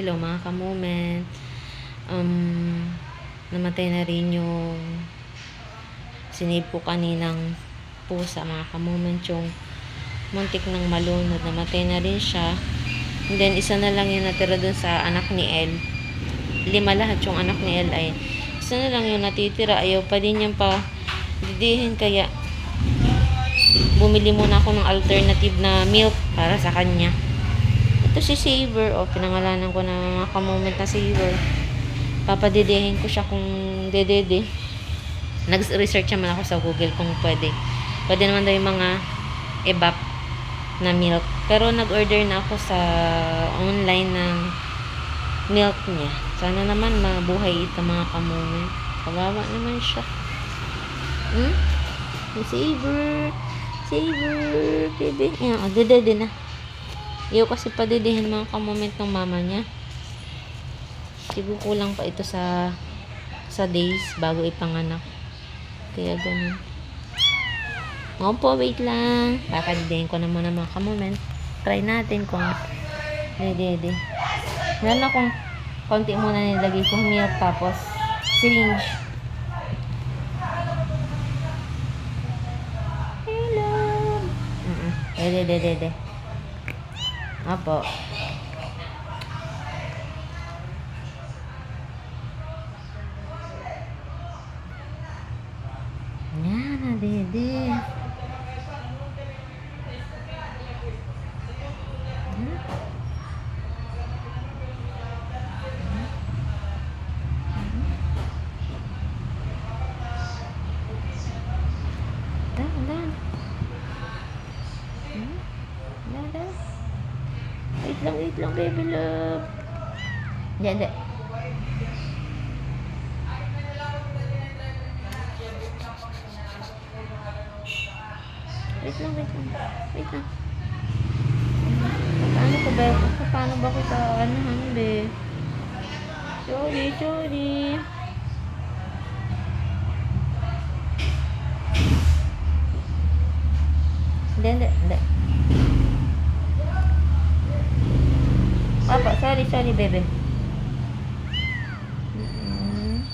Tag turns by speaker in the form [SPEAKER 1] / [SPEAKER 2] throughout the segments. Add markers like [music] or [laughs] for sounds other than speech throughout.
[SPEAKER 1] hello mga kamoment. Um, namatay na rin yung sinave ko kaninang pusa mga kamoment yung muntik ng malunod. Namatay na rin siya. And then, isa na lang yung natira dun sa anak ni El. Lima lahat yung anak ni El ay isa na lang yung natitira. Ayaw pa din niyang pa didihin kaya bumili muna ako ng alternative na milk para sa kanya. Ito si Saver. O, pinangalanan ko na mga kamoment na Saver. Papadidihin ko siya kung dedede. Nag-research naman ako sa Google kung pwede. Pwede naman daw yung mga ebap na milk. Pero nag-order na ako sa online ng milk niya. Sana naman mabuhay ito mga kamoment. Kawawa naman siya. Hmm? Saver. Saver. Baby. Yan. O, dedede na. Iyo kasi padidihin mga kamoment ng mama niya. Siguro kulang pa ito sa sa days bago ipanganak. Kaya ganun. Opo, wait lang. Papadidihin ko na muna mga kamoment. Try natin kung dede. Meron akong konti muna nilagay kong milk tapos syringe. Hello. Mm-mm. Dede, dede, dede. 阿宝 lang, baby love. Hindi, hindi. Wait lang, wait lang. Wait lang. Paano ko ba? Paano ba kita ano be? Sorry, sorry. Hindi, hindi, hindi. Papa, sorry, sorry, bebe. Mm.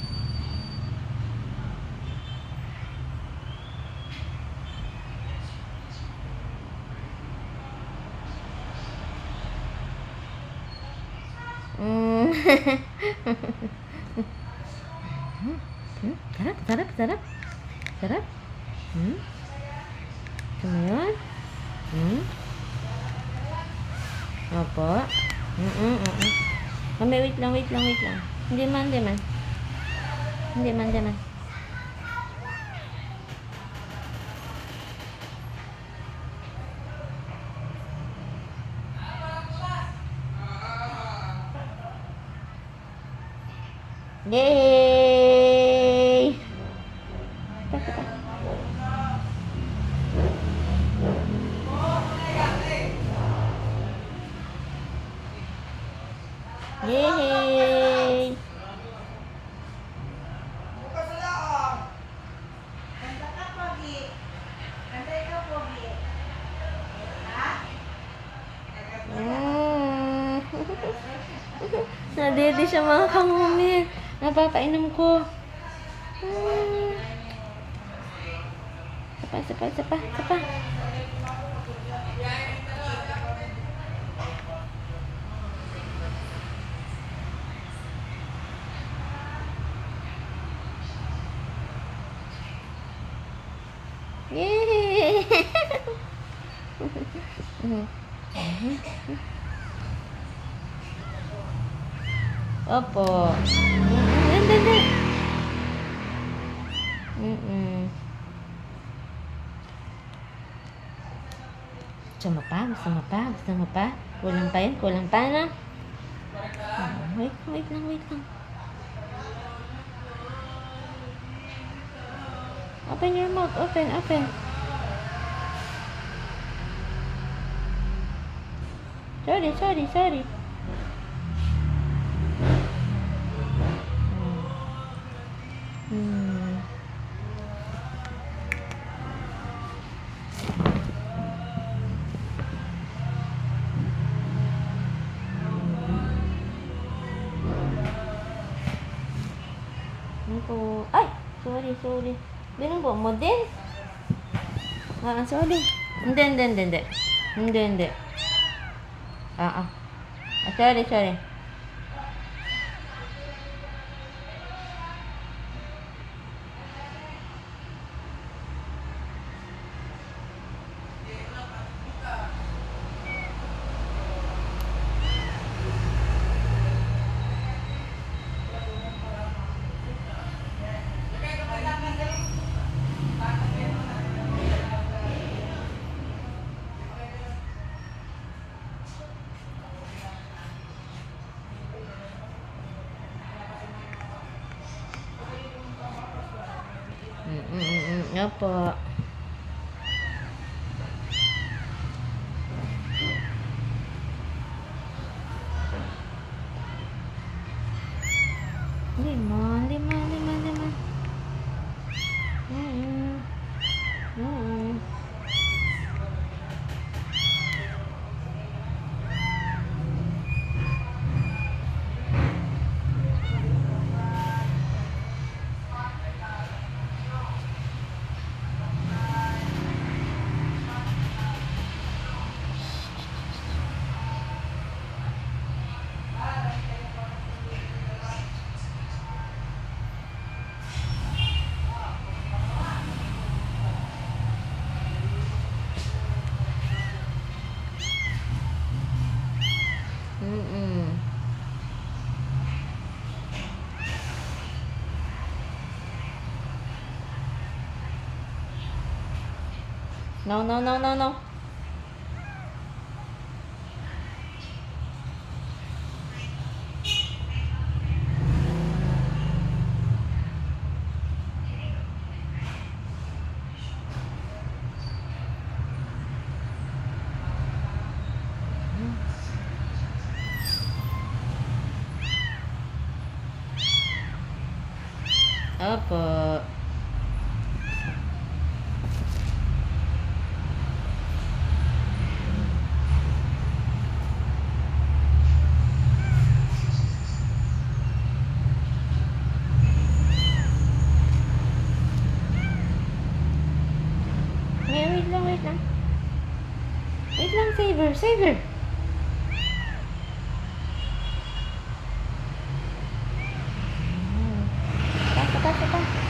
[SPEAKER 1] Mm. Hmm, [laughs] sarap, sarap, sarap. Sarap. Hmm? Mo yun? Hmm? Opo. Mm-mm, mm-mm. Mami, wait lang, wait lang, wait lang. Hindi man, hindi man. Hindi man, hindi man. Yay! Yay! Mm. [laughs] Nadede siya mga kamumit. Napapainom ko. Mm. Sapa, sapa, sapa, sapa. [laughs] Opo. Hindi. Mm-mm. Gusto pa? Gusto pa? Gusto mo pa? Kulang pa yun? Kulang pa na? Ah, Wait, wait lang, wait lang. Open your mouth. Open, open. sorry, sorry, sorry. Hmm. Bengkok. Ay! Sorry, sorry. Bengkok mo din. Ah, sorry. Hindi, hindi, hindi. Hindi, hindi. 啊啊啊晓得晓得 Iya, Apa? Ini mah. No, no, no, no, no. Apa? save her, save her. Back, back, back.